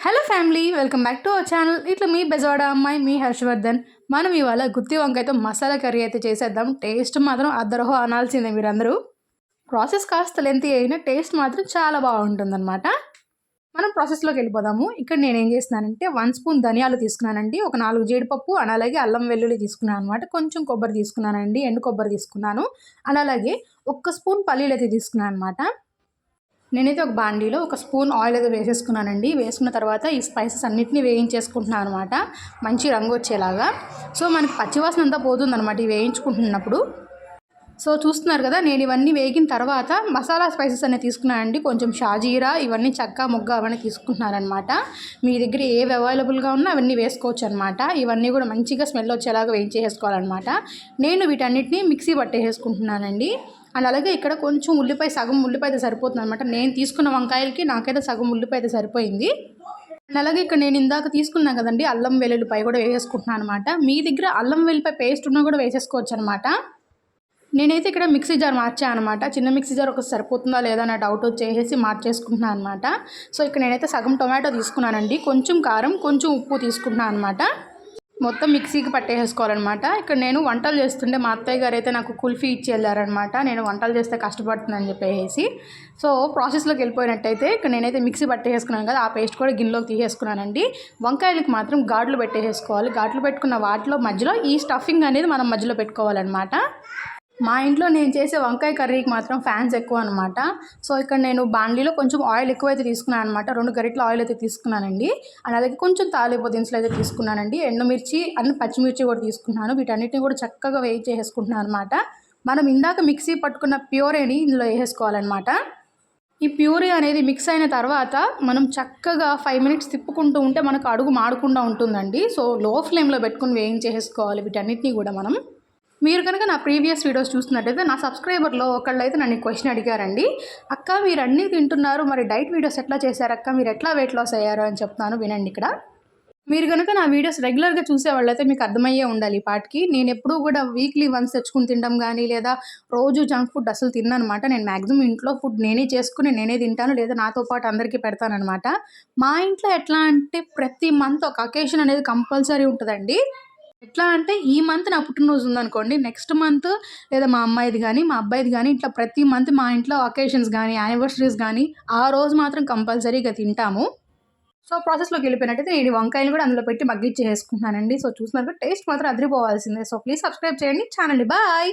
Hello family welcome back to our channel ఇట్లా మీ బెజవాడ అమ్మాయి మీ హర్షవర్ధన్ మనం ఇవాళ గుత్తి వంకాయతో మసాలా కర్రీ అయితే చేసేద్దాం టేస్ట్ మాత్రం అద్దరహో అనాల్సిందే మీరందరూ ప్రాసెస్ కాస్త లెంత్ అయినా టేస్ట్ మాత్రం చాలా బాగుంటుందన్నమాట మనం ప్రాసెస్లోకి వెళ్ళిపోదాము ఇక్కడ నేను ఏం చేస్తున్నానంటే వన్ స్పూన్ ధనియాలు తీసుకున్నానండి ఒక నాలుగు జీడిపప్పు అండ్ అలాగే అల్లం వెల్లుల్లి తీసుకున్నాను అనమాట కొంచెం కొబ్బరి తీసుకున్నానండి ఎండు కొబ్బరి తీసుకున్నాను అండ్ అలాగే ఒక్క స్పూన్ పల్లీలు అయితే తీసుకున్నాను అనమాట నేనైతే ఒక బాండీలో ఒక స్పూన్ ఆయిల్ అయితే వేసేసుకున్నానండి. వేసుకున్న తర్వాత ఈ స్పైసెస్ అన్నిటిని వేయించేసుకుంటున్నాను అనమాట మంచి రంగు వచ్చేలాగా. సో మనకి పచ్చివాసన అంతా పోతుందన్నమాట ఇవి వేయించుకుంటున్నప్పుడు. సో చూస్తున్నారు కదా నేను ఇవన్నీ వేగిన తర్వాత మసాలా స్పైసెస్ అనేవి తీసుకున్నానండి. కొంచెం షాజీరా ఇవన్నీ చక్క ముగ్గ అవన్నీ తీసుకుంటున్నారనమాట మీ దగ్గర ఏవి అవైలబుల్గా ఉన్నా అవన్నీ వేసుకోవచ్చు అనమాట ఇవన్నీ కూడా మంచిగా స్మెల్ వచ్చేలాగా వేయించేసుకోవాలన్నమాట నేను వీటన్నిటిని మిక్సీ పట్టేసుకుంటున్నానండి అండ్ అలాగే ఇక్కడ కొంచెం ఉల్లిపాయ సగం ఉల్లిపాయ అయితే సరిపోతుంది అనమాట నేను తీసుకున్న వంకాయలకి నాకైతే సగం ఉల్లిపాయ అయితే సరిపోయింది. అండ్ అలాగే ఇక్కడ నేను ఇందాక తీసుకున్నాను కదండి అల్లం వెల్లుల్లిపాయ కూడా వేసేసుకుంటున్నాను అనమాట మీ దగ్గర అల్లం వెల్లిపాయ పేస్ట్ ఉన్నా కూడా వేసేసుకోవచ్చు అనమాట నేనైతే ఇక్కడ మిక్సీ జార్ మార్చాను అనమాట చిన్న మిక్సీ జార్ ఒక సరిపోతుందా లేదా అన్న డౌట్ వచ్చేసి మార్చేసుకుంటున్నాను అనమాట సో ఇక్కడ నేనైతే సగం టొమాటో తీసుకున్నానండి. కొంచెం కారం కొంచెం ఉప్పు తీసుకుంటున్నాను అనమాట మొత్తం మిక్సీకి పట్టేసేసుకోవాలన్నమాట. ఇక్కడ నేను వంటలు చేస్తుంటే మా అత్తయ్య గారు అయితే నాకు కుల్ఫీ ఇచ్చి వెళ్ళారనమాట నేను వంటలు చేస్తే కష్టపడుతుందని చెప్పేసి. సో ప్రాసెస్లోకి వెళ్ళిపోయినట్టయితే ఇక్కడ నేనైతే మిక్సీ పట్టేసుకున్నాను కదా ఆ పేస్ట్ కూడా గిన్నెలోకి తీసేసుకున్నానండి. వంకాయలకు మాత్రం ఘాట్లు పెట్టేసుకోవాలి ఘాట్లు పెట్టుకున్న వాటిలో మధ్యలో ఈ స్టఫింగ్ అనేది మనం మధ్యలో పెట్టుకోవాలన్నమాట. మా ఇంట్లో నేను చేసే వంకాయ కర్రీకి మాత్రం ఫ్యాన్స్ ఎక్కువ అనమాట సో ఇక్కడ నేను బాండ్లీలో కొంచెం ఆయిల్ ఎక్కువైతే తీసుకున్నాను అనమాట రెండు గరిటల ఆయిల్ అయితే తీసుకున్నానండి. అండ్ అలాగే కొంచెం తాలింపు దినుసులు అయితే తీసుకున్నానండి. ఎండుమిర్చి అన్ని పచ్చిమిర్చి కూడా తీసుకున్నాను. వీటన్నిటిని కూడా చక్కగా వేయి చేసుకుంటున్నాను అనమాట మనం ఇందాక మిక్సీ పట్టుకున్న ప్యూరేని ఇందులో వేసేసుకోవాలన్నమాట. ఈ ప్యూరీ అనేది మిక్స్ అయిన తర్వాత మనం చక్కగా ఫైవ్ మినిట్స్ తిప్పుకుంటూ ఉంటే మనకు అడుగు మాడకుండా ఉంటుందండి. సో లో ఫ్లేమ్లో పెట్టుకుని వేయించేసుకోవాలి వీటన్నిటిని కూడా మనం. మీరు కనుక నా ప్రీవియస్ వీడియోస్ చూస్తున్నట్టయితే నా సబ్స్క్రైబర్లో ఒకళ్ళు అయితే నన్ను క్వశ్చన్ అడిగారండి. అక్క మీరు అన్నీ తింటున్నారు మరి డైట్ వీడియోస్ ఎట్లా చేశారు అక్క? మీరు ఎట్లా వెయిట్ లాస్ అయ్యారు? అని చెప్తాను వినండి ఇక్కడ. మీరు కనుక నా వీడియోస్ రెగ్యులర్గా చూసే వాళ్ళైతే మీకు అర్థమయ్యే ఉండాలి ఈ పాటికి. నేను ఎప్పుడూ కూడా వీక్లీ వన్స్ తెచ్చుకుని తినడం కానీ లేదా రోజు జంక్ ఫుడ్ అసలు తిన్నమాట నేను మ్యాక్సిమం ఇంట్లో ఫుడ్ నేనే చేసుకుని నేనే తింటాను లేదా నాతో పాటు అందరికీ పెడతానమాట మా ఇంట్లో ఎట్లా అంటే ప్రతి మంత్ ఒక అకేషన్ అనేది కంపల్సరీ ఉంటుందండి. ఎట్లా అంటే ఈ మంత్ నా పుట్టినరోజు ఉందనుకోండి. నెక్స్ట్ మంత్ లేదా మా అమ్మాయిది కానీ మా అబ్బాయిది కానీ ఇట్లా ప్రతి మంత్ మా ఇంట్లో అకేషన్స్ కానీ యానివర్సరీస్ కానీ ఆ రోజు మాత్రం కంపల్సరీగా తింటాము. సో ప్రాసెస్లోకి వెళ్ళిపోయినట్టయితే నేను వంకాయలు కూడా అందులో పెట్టి మగ్గిచ్చేసుకుంటున్నానండి. సో చూసినారు టేస్ట్ మాత్రం అదిరిపోవాల్సిందే. సో ప్లీజ్ సబ్స్క్రైబ్ చేయండి. Channel bye!